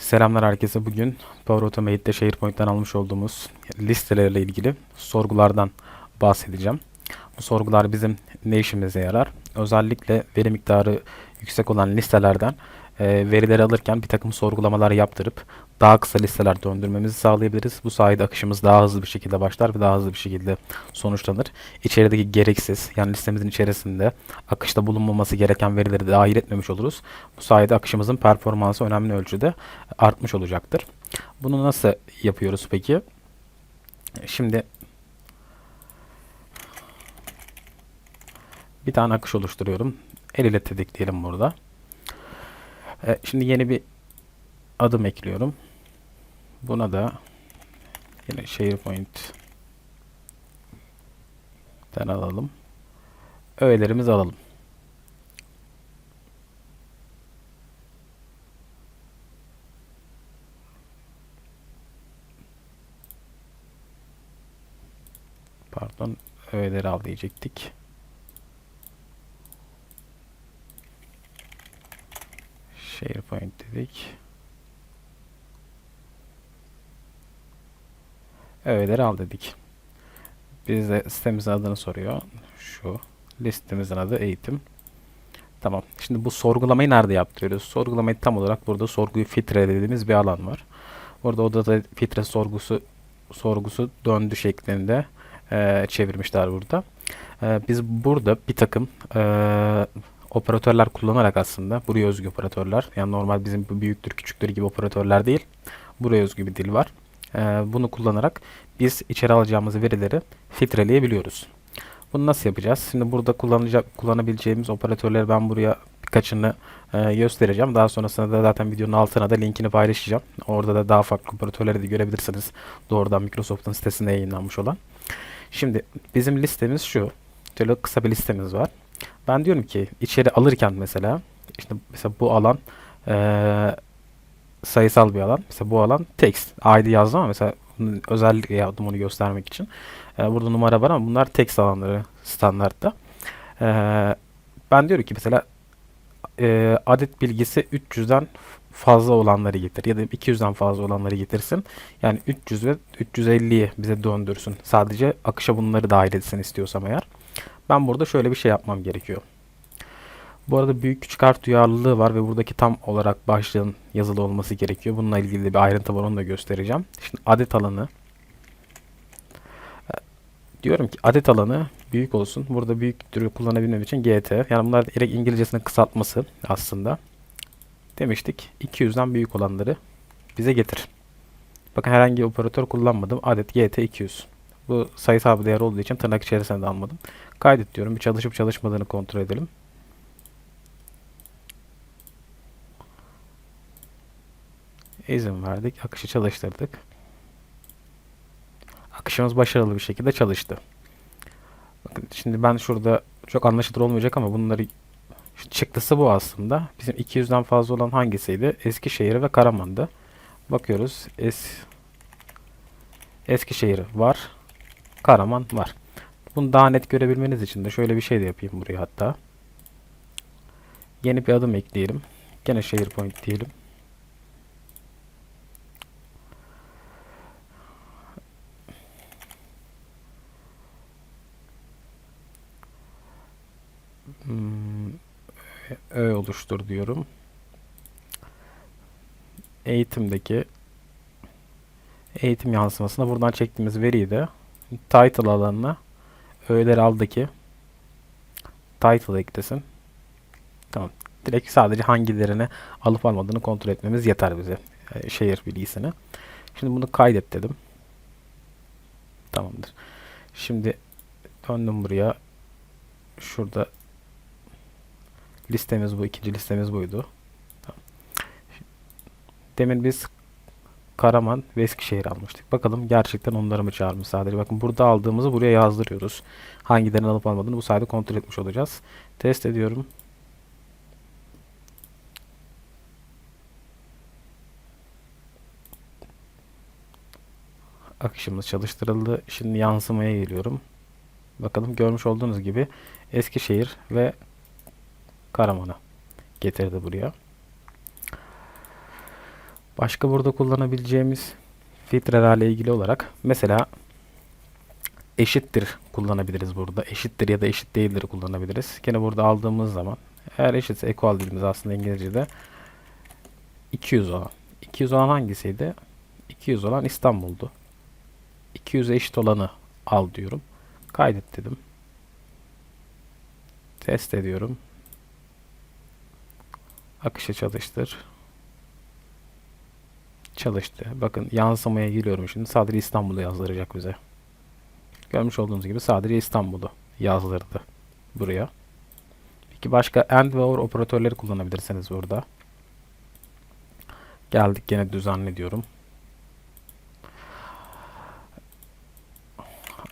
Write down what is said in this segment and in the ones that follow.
Selamlar herkese. Bugün Power Automate'de SharePoint'ten almış olduğumuz listelerle ilgili sorgulardan bahsedeceğim. Bu sorgular bizim ne işimize yarar? Özellikle veri miktarı yüksek olan listelerden e, verileri alırken bir takım sorgulamalar yaptırıp daha kısa listeler döndürmemizi sağlayabiliriz. Bu sayede akışımız daha hızlı bir şekilde başlar ve daha hızlı bir şekilde sonuçlanır. İçerideki gereksiz yani listemizin içerisinde akışta bulunmaması gereken verileri dahil etmemiş oluruz. Bu sayede akışımızın performansı önemli ölçüde artmış olacaktır. Bunu nasıl yapıyoruz peki? Şimdi bir tane akış oluşturuyorum. El ile tetikleyelim burada. E, şimdi yeni bir adım ekliyorum. Buna da yine SharePoint'ten alalım. Öğelerimizi alalım. Pardon, öğeleri al diyecektik. SharePoint dedik. Öğeleri al dedik. Bize sitemizin adını soruyor. Şu. Listemizin adı eğitim. Tamam. Şimdi bu sorgulamayı nerede yaptırıyoruz? Sorgulamayı tam olarak burada sorguyu filtre dediğimiz bir alan var. Burada odada filtre sorgusu sorgusu döndü şeklinde e, çevirmişler burada. E, biz burada bir takım e, operatörler kullanarak aslında buraya özgü operatörler yani normal bizim büyüktür küçüktür gibi operatörler değil buraya özgü bir dil var. Ee, bunu kullanarak biz içeri alacağımız verileri filtreleyebiliyoruz. Bunu nasıl yapacağız? Şimdi burada kullanacak kullanabileceğimiz operatörleri ben buraya birkaçını e, göstereceğim. Daha sonrasında da zaten videonun altına da linkini paylaşacağım. Orada da daha farklı operatörleri de görebilirsiniz. Doğrudan Microsoft'un sitesinde yayınlanmış olan. Şimdi bizim listemiz şu. Şöyle kısa bir listemiz var. Ben diyorum ki içeri alırken mesela işte mesela bu alan e, sayısal bir alan. Mesela bu alan text. ID yazdım ama mesela özellikle yazdım onu göstermek için. E, burada numara var ama bunlar text alanları standartta. E, ben diyorum ki mesela e, adet bilgisi 300'den fazla olanları getir ya da 200'den fazla olanları getirsin. Yani 300 ve 350'yi bize döndürsün. Sadece akışa bunları dahil etsin istiyorsam eğer. Ben burada şöyle bir şey yapmam gerekiyor. Bu arada büyük küçük harf duyarlılığı var ve buradaki tam olarak başlığın yazılı olması gerekiyor. Bununla ilgili de bir ayrıntı var onu da göstereceğim. Şimdi adet alanı e, diyorum ki adet alanı büyük olsun. Burada büyük türü kullanabilmem için GT. Yani bunlar direkt İngilizcesinin kısaltması aslında. Demiştik 200'den büyük olanları bize getir. Bakın herhangi bir operatör kullanmadım. Adet GT 200. Bu sayısal bir değer olduğu için tırnak içerisinde de almadım. Kaydet diyorum. Bir çalışıp çalışmadığını kontrol edelim. İzin verdik. Akışı çalıştırdık. Akışımız başarılı bir şekilde çalıştı. Bakın şimdi ben şurada çok anlaşılır olmayacak ama bunları çıktısı bu aslında. Bizim 200'den fazla olan hangisiydi? Eskişehir ve Karaman'dı. Bakıyoruz. Es Eskişehir var. Karaman var. Bunu daha net görebilmeniz için de şöyle bir şey de yapayım buraya hatta. Yeni bir adım ekleyelim. Gene SharePoint diyelim. Ö oluştur diyorum. Eğitimdeki eğitim yansımasına buradan çektiğimiz veriyi de title alanına öğeler aldaki title eklesin. Tamam. Direkt sadece hangilerini alıp almadığını kontrol etmemiz yeter bize. E, şehir bilgisini. Şimdi bunu kaydet dedim. Tamamdır. Şimdi döndüm buraya. Şurada listemiz bu. ikinci listemiz buydu. Demin biz Karaman ve Eskişehir almıştık. Bakalım gerçekten onları mı çağırmış sadece. Bakın burada aldığımızı buraya yazdırıyoruz. Hangilerini alıp almadığını bu sayede kontrol etmiş olacağız. Test ediyorum. Akışımız çalıştırıldı. Şimdi yansımaya geliyorum. Bakalım görmüş olduğunuz gibi Eskişehir ve Karaman'ı getirdi buraya. Başka burada kullanabileceğimiz filtrelerle ilgili olarak mesela eşittir kullanabiliriz burada. Eşittir ya da eşit değildir kullanabiliriz. Gene burada aldığımız zaman eğer eşitse equal dediğimiz aslında İngilizce'de 200 olan. 200 olan hangisiydi? 200 olan İstanbul'du. 200'e eşit olanı al diyorum. Kaydet dedim. Test ediyorum. Akışı çalıştır. Çalıştı. Bakın yansımaya giriyorum şimdi. Sadece İstanbul'u yazdıracak bize. Görmüş olduğunuz gibi sadece İstanbul'u yazdırdı buraya. Peki başka AND ve OR operatörleri kullanabilirsiniz burada. Geldik gene düzenle diyorum.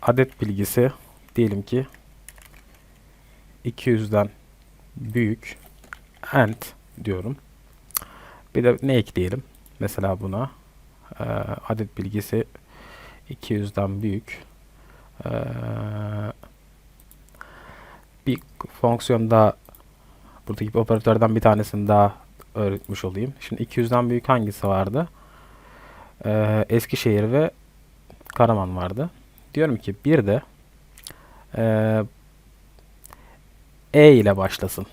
Adet bilgisi diyelim ki 200'den büyük AND diyorum. Bir de ne ekleyelim? Mesela buna e, adet bilgisi 200'den büyük e, bir fonksiyon daha buradaki operatörden bir tanesini daha öğretmiş olayım. Şimdi 200'den büyük hangisi vardı? E, Eskişehir ve Karaman vardı. Diyorum ki bir de e, E ile başlasın.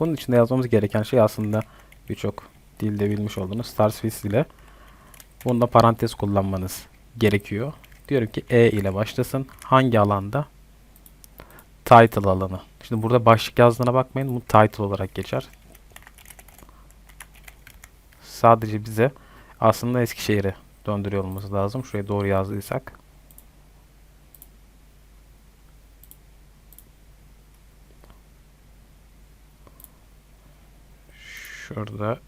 Bunun için de yazmamız gereken şey aslında birçok dilde bilmiş olduğunuz Star Swiss ile bunda parantez kullanmanız gerekiyor. Diyorum ki E ile başlasın. Hangi alanda? Title alanı. Şimdi burada başlık yazdığına bakmayın. Bu title olarak geçer. Sadece bize aslında Eskişehir'e döndürüyor olması lazım. Şuraya doğru yazdıysak. Şurada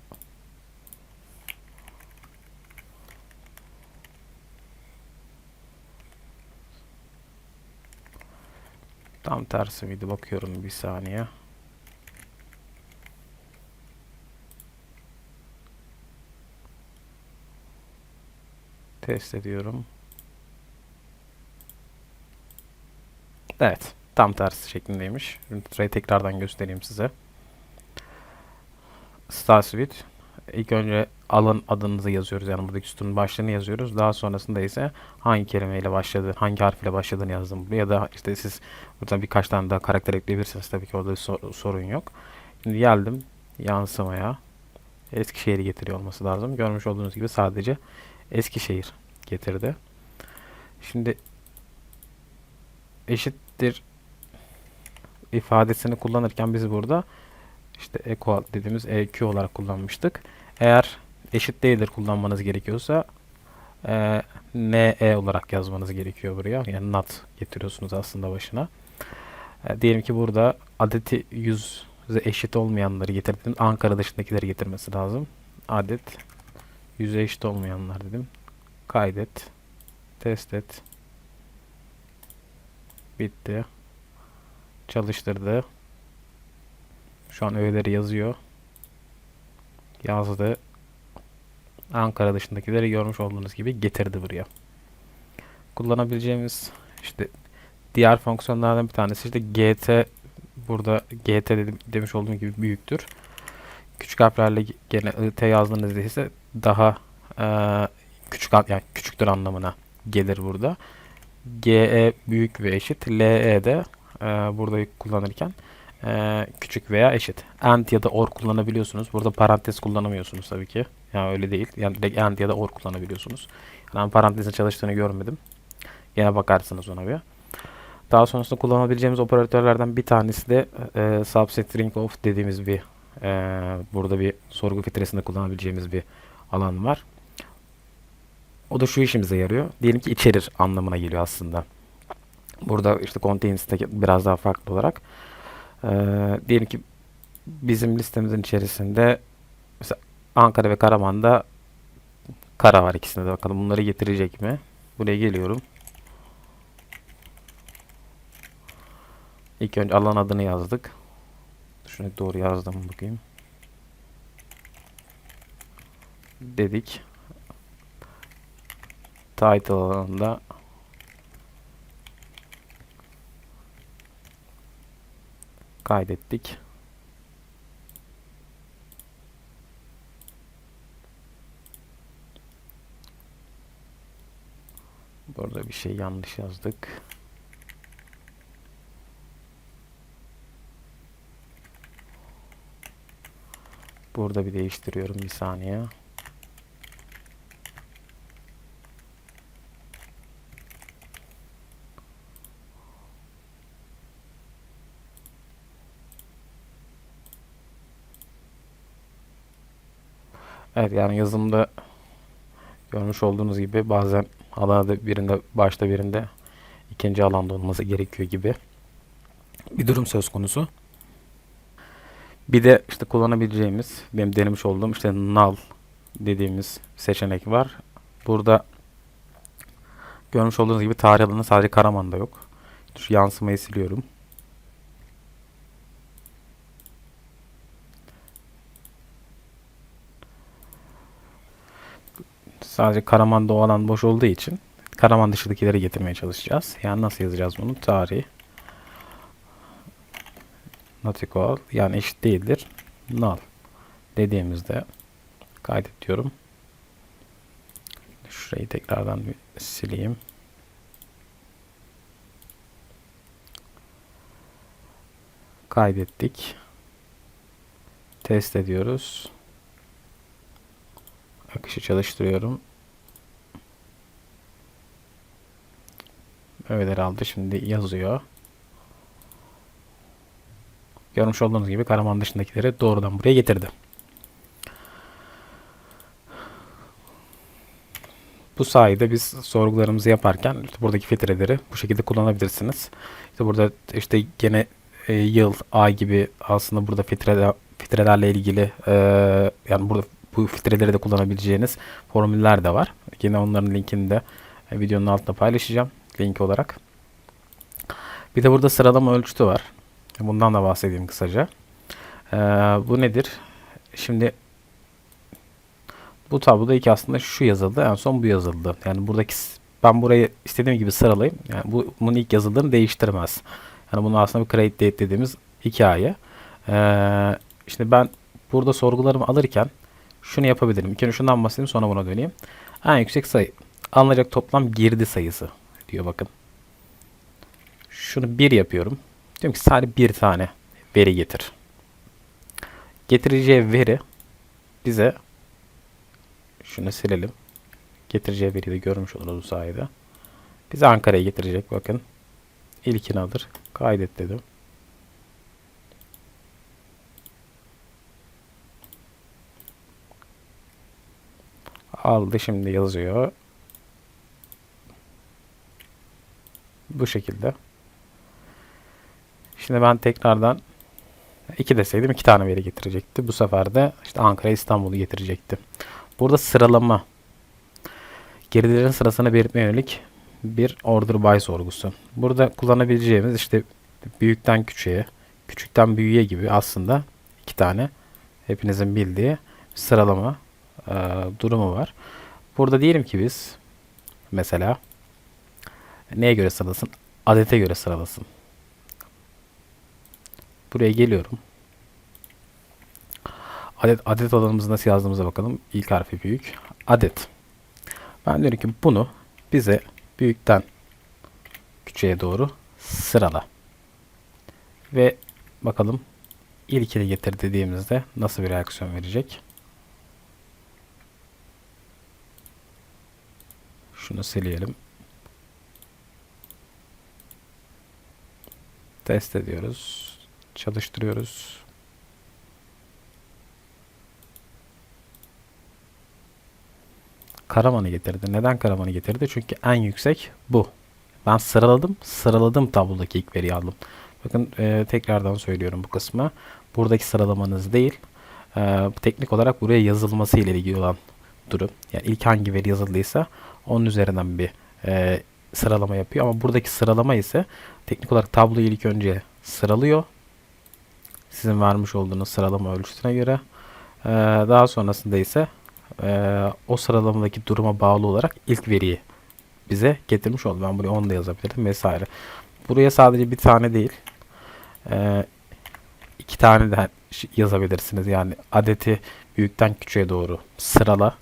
Tam tersi miydi? Bakıyorum bir saniye. Test ediyorum. Evet. Tam tersi şeklindeymiş. Şimdi tekrardan göstereyim size. Star Suite. İlk önce alan adınızı yazıyoruz. Yani buradaki sütunun başlığını yazıyoruz. Daha sonrasında ise hangi kelimeyle başladı, hangi harfle başladığını yazdım. Ya da işte siz burada birkaç tane daha karakter ekleyebilirsiniz. Tabii ki orada bir sor- sorun yok. Şimdi geldim yansımaya. Eskişehir'i getiriyor olması lazım. Görmüş olduğunuz gibi sadece Eskişehir getirdi. Şimdi eşittir ifadesini kullanırken biz burada işte equal dediğimiz EQ olarak kullanmıştık. Eğer eşit değildir kullanmanız gerekiyorsa e, NE olarak yazmanız gerekiyor buraya. Yani not getiriyorsunuz aslında başına. E, diyelim ki burada adeti 100'e eşit olmayanları getirdim. Ankara dışındakileri getirmesi lazım. Adet 100'e eşit olmayanlar dedim. Kaydet. Test et. Bitti. Çalıştırdı. Şu an öğeleri yazıyor. Yazdı. Ankara dışındakileri görmüş olduğunuz gibi getirdi buraya. Kullanabileceğimiz işte diğer fonksiyonlardan bir tanesi işte gt burada gt dedim, demiş olduğum gibi büyüktür. Küçük harflerle gene it yazdığınızda ise daha e, küçük yani küçüktür anlamına gelir burada. ge büyük ve eşit le de e, burada kullanırken e, küçük veya eşit. And ya da or kullanabiliyorsunuz. Burada parantez kullanamıyorsunuz tabii ki. Yani öyle değil. Yani and ya da or kullanabiliyorsunuz. Yani parantezin çalıştığını görmedim. Yine bakarsınız ona bir. Daha sonrasında kullanabileceğimiz operatörlerden bir tanesi de e, subset ring of dediğimiz bir e, burada bir sorgu filtresinde kullanabileceğimiz bir alan var. O da şu işimize yarıyor. Diyelim ki içerir anlamına geliyor aslında. Burada işte contains'teki biraz daha farklı olarak ee, diyelim ki bizim listemizin içerisinde mesela Ankara ve Karaman'da kara var ikisinde de bakalım bunları getirecek mi? Buraya geliyorum. İlk önce alan adını yazdık. Şunu doğru yazdım bakayım. Dedik. Title alanında kaydettik. Burada bir şey yanlış yazdık. Burada bir değiştiriyorum bir saniye. Evet yani yazımda görmüş olduğunuz gibi bazen alanda birinde başta birinde ikinci alanda olması gerekiyor gibi bir durum söz konusu. Bir de işte kullanabileceğimiz benim denemiş olduğum işte null dediğimiz seçenek var. Burada görmüş olduğunuz gibi tarih alanı sadece Karaman'da yok. Şu yansımayı siliyorum. Sadece Karaman'da o alan boş olduğu için Karaman dışındakileri getirmeye çalışacağız. Yani nasıl yazacağız bunu? Tarih not equal yani eşit değildir. Null dediğimizde kaydet diyorum. Şurayı tekrardan bir sileyim. Kaydettik. Test ediyoruz. Akışı çalıştırıyorum. Evet herhalde şimdi yazıyor. Görmüş olduğunuz gibi Karaman dışındakileri doğrudan buraya getirdi. Bu sayede biz sorgularımızı yaparken işte buradaki filtreleri bu şekilde kullanabilirsiniz. İşte burada işte gene e, yıl, ay gibi aslında burada filtreler, filtrelerle ilgili e, yani burada bu filtreleri de kullanabileceğiniz formüller de var. Yine onların linkini de e, videonun altına paylaşacağım link olarak. Bir de burada sıralama ölçütü var. Bundan da bahsedeyim kısaca. Ee, bu nedir? Şimdi bu tabloda ilk aslında şu yazıldı. En son bu yazıldı. Yani buradaki ben burayı istediğim gibi sıralayayım. Yani bu, bunun ilk yazıldığını değiştirmez. Yani bunu aslında bir create date dediğimiz hikaye. Ee, işte ben burada sorgularımı alırken şunu yapabilirim. İlk önce şundan bahsedeyim sonra buna döneyim. En yüksek sayı. Alınacak toplam girdi sayısı diyor bakın. Şunu 1 yapıyorum. Diyorum ki sadece bir tane veri getir. Getireceği veri bize şunu silelim. Getireceği veriyi de görmüş oluruz bu sayede. Bize Ankara'ya getirecek bakın. İlkini alır. Kaydet dedim. Aldı şimdi yazıyor. Bu şekilde. Şimdi ben tekrardan 2 deseydim 2 tane veri getirecekti. Bu sefer de işte Ankara İstanbul'u getirecekti. Burada sıralama gerilerin sırasını belirtmeye yönelik bir order by sorgusu. Burada kullanabileceğimiz işte büyükten küçüğe, küçükten büyüğe gibi aslında iki tane hepinizin bildiği sıralama e, durumu var. Burada diyelim ki biz mesela neye göre sıralasın? Adete göre sıralasın. Buraya geliyorum. Adet, adet alanımızı nasıl yazdığımıza bakalım. İlk harfi büyük. Adet. Ben diyorum ki bunu bize büyükten küçüğe doğru sırala. Ve bakalım ilkini getir dediğimizde nasıl bir reaksiyon verecek. Şunu sileyelim. Test ediyoruz çalıştırıyoruz. Karaman'ı getirdi. Neden Karaman'ı getirdi? Çünkü en yüksek bu. Ben sıraladım. Sıraladım tablodaki ilk veriyi aldım. Bakın e, tekrardan söylüyorum bu kısmı. Buradaki sıralamanız değil. E, teknik olarak buraya yazılması ile ilgili olan durum. Yani ilk hangi veri yazıldıysa onun üzerinden bir e, sıralama yapıyor. Ama buradaki sıralama ise teknik olarak tabloyu ilk önce sıralıyor sizin vermiş olduğunuz sıralama ölçüsüne göre. Ee, daha sonrasında ise e, o sıralamadaki duruma bağlı olarak ilk veriyi bize getirmiş oldu. Ben buraya 10 da yazabilirdim vesaire. Buraya sadece bir tane değil e, iki tane de yazabilirsiniz. Yani adeti büyükten küçüğe doğru sırala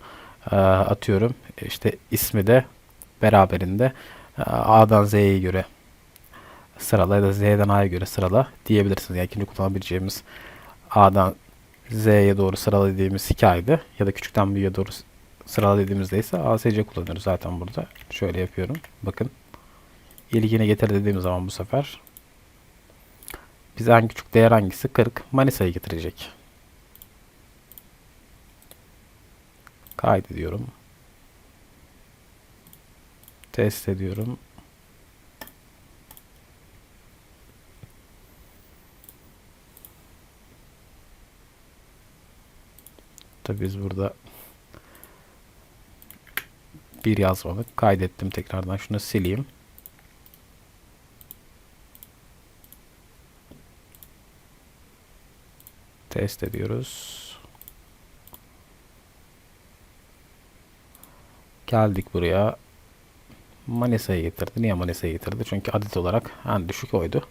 e, atıyorum. İşte ismi de beraberinde A'dan Z'ye göre sırala ya da Z'den A'ya göre sırala diyebilirsiniz. Yani ikinci kullanabileceğimiz A'dan Z'ye doğru sırala dediğimiz hikayede ya da küçükten büyüğe doğru sırala dediğimizde ise ASC kullanıyoruz zaten burada. Şöyle yapıyorum. Bakın. İlgine getir dediğim zaman bu sefer bize en küçük değer hangisi? 40. Manisa'yı getirecek. Kaydediyorum. Test ediyorum. Tabii biz burada bir yazmadık. Kaydettim tekrardan. Şunu sileyim. Test ediyoruz. Geldik buraya. Manisa'yı getirdi. Niye Manisa'yı getirdi? Çünkü adet olarak en düşük oydu.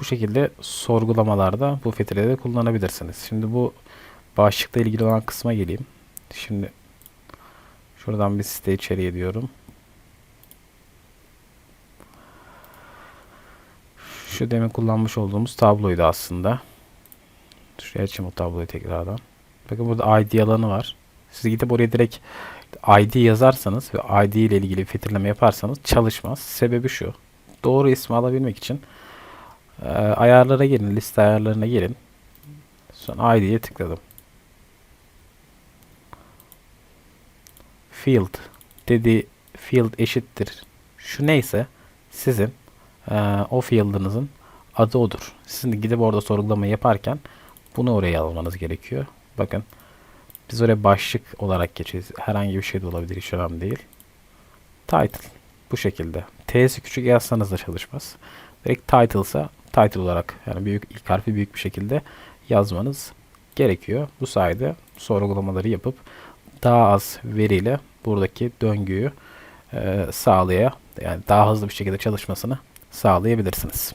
Bu şekilde sorgulamalarda bu filtreleri kullanabilirsiniz. Şimdi bu başlıkla ilgili olan kısma geleyim. Şimdi şuradan bir site içeriye diyorum. Şu demin kullanmış olduğumuz tabloydu aslında. Şuraya açayım o tabloyu tekrardan. Bakın burada ID alanı var. Siz gidip oraya direkt ID yazarsanız ve ID ile ilgili filtreleme yaparsanız çalışmaz. Sebebi şu. Doğru ismi alabilmek için e, ayarlara girin, liste ayarlarına girin. Sonra ID'ye tıkladım. Field dedi field eşittir. Şu neyse sizin e, o field'ınızın adı odur. Sizin de gidip orada sorgulama yaparken bunu oraya almanız gerekiyor. Bakın biz oraya başlık olarak geçiyoruz. Herhangi bir şey de olabilir. Hiç önemli değil. Title. Bu şekilde. T'si küçük yazsanız da çalışmaz. Direkt title'sa title olarak yani büyük ilk harfi büyük bir şekilde yazmanız gerekiyor. Bu sayede sorgulamaları yapıp daha az veriyle buradaki döngüyü e, sağlaya yani daha hızlı bir şekilde çalışmasını sağlayabilirsiniz.